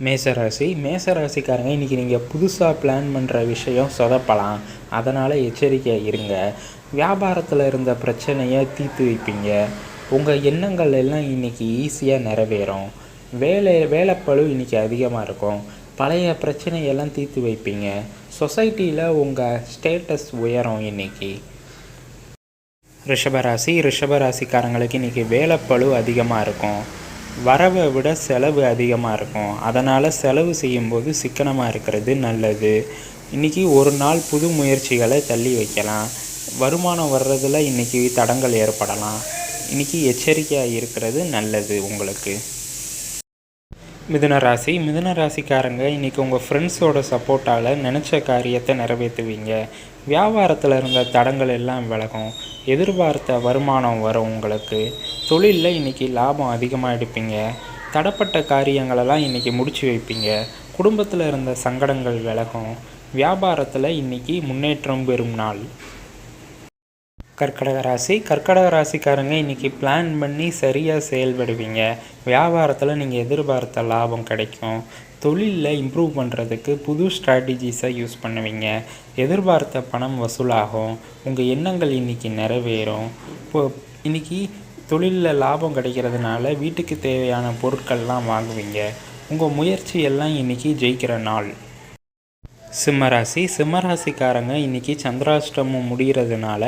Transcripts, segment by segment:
மேசராசி. மேசராசிக்காரங்க இன்றைக்கி நீங்கள் புதுசாக பிளான் பண்ணுற விஷயம் சொதப்பலாம். அதனால் எச்சரிக்கையாக இருங்க. வியாபாரத்தில் இருந்த பிரச்சனையை தீர்த்து வைப்பீங்க. உங்கள் எண்ணங்கள் எல்லாம் இன்றைக்கி ஈஸியாக நிறைவேறும். வேலை வேலைப்பழு இன்றைக்கி அதிகமாக இருக்கும். பழைய பிரச்சனையெல்லாம் தீர்த்து வைப்பீங்க. சொசைட்டியில் உங்கள் ஸ்டேட்டஸ் உயரும் இன்றைக்கி ரிஷபராசி ரிஷபராசிக்காரங்களுக்கு இன்றைக்கி வேலைப்பளு அதிகமாக இருக்கும். வரவை விட செலவு அதிகமாக இருக்கும். அதனால் செலவு செய்யும்போது சிக்கனமாக இருக்கிறது நல்லது. இன்றைக்கி ஒரு நாள் புது முயற்சிகளை தள்ளி வைக்கலாம். வருமானம் வர்றதில் இன்றைக்கி தடங்கள் ஏற்படலாம். இன்றைக்கி எச்சரிக்கையாக இருக்கிறது நல்லது உங்களுக்கு. மிதுன ராசி மிதுன ராசிக்காரங்க இன்றைக்கி உங்கள் ஃப்ரெண்ட்ஸோட சப்போர்ட்டால் நினச்ச காரியத்தை நிறைவேற்றுவீங்க. வியாபாரத்தில் இருந்த தடங்கள் எல்லாம் விலகும். எதிர்பார்த்த வருமானம் வரும் உங்களுக்கு. தொழிலில் இன்றைக்கி லாபம் அதிகமாக எடுப்பீங்க. தடப்பட்ட காரியங்களெல்லாம் இன்றைக்கி முடித்து வைப்பீங்க. குடும்பத்தில் இருந்த சங்கடங்கள் விலகும். வியாபாரத்தில் இன்றைக்கி முன்னேற்றம் பெறும் நாள். கர்க்கடக ராசி. கர்க்கடக ராசிக்காரங்க இன்றைக்கி பிளான் பண்ணி சரியாக செயல்படுவீங்க. வியாபாரத்தில் நீங்கள் எதிர்பார்த்த லாபம் கிடைக்கும். தொழிலில் இம்ப்ரூவ் பண்ணுறதுக்கு புது ஸ்ட்ராட்டஜிஸை யூஸ் பண்ணுவீங்க. எதிர்பார்த்த பணம் வசூலாகும். உங்கள் எண்ணங்கள் இன்றைக்கி நிறைவேறும். இப்போ இன்றைக்கி தொழிலில் லாபம் கிடைக்கிறதுனால வீட்டுக்கு தேவையான பொருட்கள்லாம் வாங்குவீங்க. உங்கள் முயற்சி எல்லாம் இன்றைக்கி ஜெயிக்கிற நாள். சிம்மராசி சிம்மராசிக்காரங்க இன்றைக்கி சந்திராஷ்டமம் முடிகிறதுனால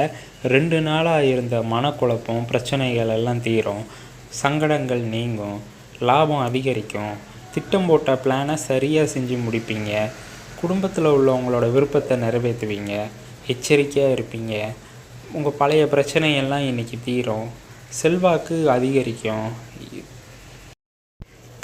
ரெண்டு நாளாக இருந்த மனக்குழப்பம் பிரச்சனைகள் எல்லாம் தீரும். சங்கடங்கள் நீங்கும். லாபம் அதிகரிக்கும். திட்டம் போட்ட பிளானை சரியாக செஞ்சு முடிப்பீங்க. குடும்பத்தில் உள்ளவங்களோட விருப்பத்தை நிறைவேற்றுவீங்க. எச்சரிக்கையாக இருப்பீங்க. உங்கள் பழைய பிரச்சனையெல்லாம் இன்றைக்கி தீரும். செல்வாக்கு அதிகரிக்கும்.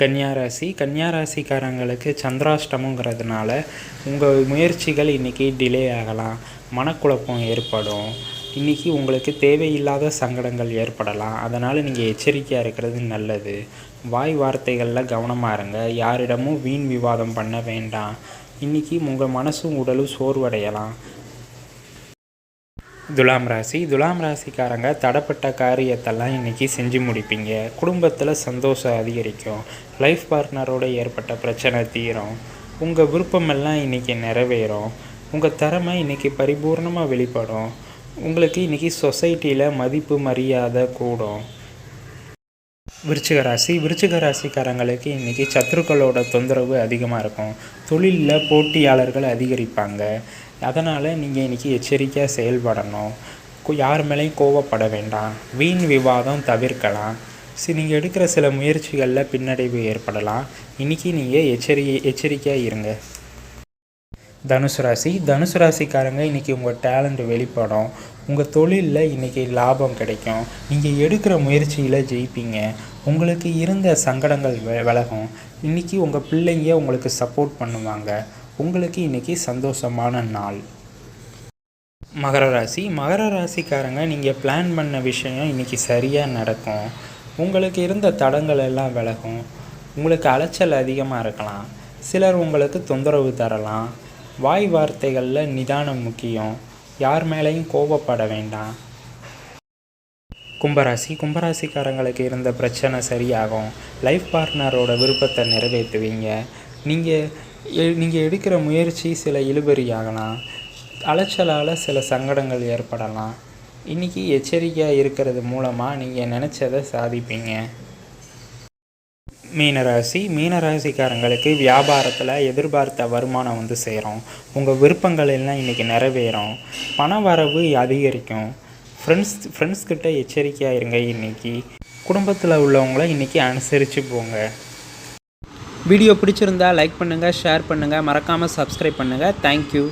கன்னியாராசி கன்னியாராசிக்காரங்களுக்கு சந்திராஷ்டமங்கிறதுனால உங்கள் முயற்சிகள் இன்றைக்கி டிலே ஆகலாம். மனக்குழப்பம் ஏற்படும். இன்றைக்கி உங்களுக்கு தேவையில்லாத சங்கடங்கள் ஏற்படலாம். அதனால் நீங்கள் எச்சரிக்கையாக இருக்கிறது நல்லது. வாய் வார்த்தைகளில் கவனமாக இருங்க. யாரிடமும் வீண் விவாதம் பண்ண வேண்டாம். இன்றைக்கி உங்கள் மனசும் உடலும் சோர்வடையலாம். துலாம் ராசி. துலாம் ராசிக்காரங்க தடப்பட்ட காரியத்தெல்லாம் இன்றைக்கி செஞ்சு முடிப்பீங்க. குடும்பத்தில் சந்தோஷம் அதிகரிக்கும். லைஃப் பார்ட்னரோட ஏற்பட்ட பிரச்சனை தீரும். உங்கள் விருப்பமெல்லாம் இன்றைக்கி நிறைவேறும். உங்கள் திறமை இன்றைக்கி பரிபூர்ணமாக வெளிப்படும். உங்களுக்கு இன்றைக்கி சொசைட்டியில் மதிப்பு மரியாதை கூடும். விருச்சிக ராசி விருச்சிக ராசிக்காரங்களுக்கு இன்றைக்கி சத்துருக்களோட தொந்தரவு அதிகமாக இருக்கும். தொழிலில் போட்டியாளர்கள் அதிகரிப்பாங்க. அதனால் நீங்கள் இன்றைக்கி எச்சரிக்கையாக செயல்படணும். யார் மேலேயும் கோவப்பட வேண்டாம். வீண் விவாதம் தவிர்க்கலாம். சரி நீங்கள் எடுக்கிற சில முயற்சிகளில் பின்னடைவு ஏற்படலாம். இன்றைக்கி நீங்கள் எச்சரி எச்சரிக்கையாக இருங்க. தனுசு ராசி. தனுசு ராசிக்காரங்க இன்றைக்கி உங்கள் டேலண்ட் வெளிப்படும். உங்கள் தொழிலில் இன்றைக்கி லாபம் கிடைக்கும். நீங்கள் எடுக்கிற முயற்சியில் ஜெயிப்பீங்க. உங்களுக்கு இருந்த சங்கடங்கள் விலகும். இன்றைக்கி உங்கள் பிள்ளைங்க உங்களுக்கு சப்போர்ட் பண்ணுவாங்க. உங்களுக்கு இன்றைக்கி சந்தோஷமான நாள். மகர ராசி. மகர ராசிக்காரங்க நீங்கள் பிளான் பண்ண விஷயம் இன்றைக்கி சரியாக நடக்கும். உங்களுக்கு இருந்த தடங்கள் எல்லாம் விலகும். உங்களுக்கு அலைச்சல் அதிகமாக இருக்கலாம். சிலர் உங்களுக்கு தொந்தரவு தரலாம். வாய் வார்த்தைகளில் நிதானம் முக்கியம். யார் மேலேயும் கோபப்பட வேண்டாம். கும்பராசி கும்பராசிக்காரங்களுக்கு இருந்த பிரச்சனை சரியாகும். லைஃப் பார்ட்னரோட விருப்பத்தை நிறைவேற்றுவீங்க. நீங்கள் நீங்கள் எடுக்கிற முயற்சி சில இழுபறியாகலாம். அலைச்சலால் சில சங்கடங்கள் ஏற்படலாம். இன்றைக்கி எச்சரிக்கையாக இருக்கிறது மூலமாக நீங்கள் நினச்சதை சாதிப்பீங்க. மீனராசி மீனராசிக்காரங்களுக்கு வியாபாரத்தில் எதிர்பார்த்த வருமானம் வந்து சேரும். உங்கள் விருப்பங்கள் எல்லாம் இன்றைக்கி நிறைவேறும். பண வரவு அதிகரிக்கும். ஃப்ரெண்ட்ஸ் ஃப்ரெண்ட்ஸ் கிட்ட எச்சரிக்கையாக இருங்க இன்றைக்கி குடும்பத்தில் உள்ளவங்கள இன்றைக்கி அனுசரித்து போங்க. வீடியோ பிடிச்சிருந்தா லைக் பண்ணுங்கள் ஷேர் பண்ணுங்கள் மறக்காமல் சப்ஸ்கிரைப் பண்ணுங்கள் தேங்க்யூ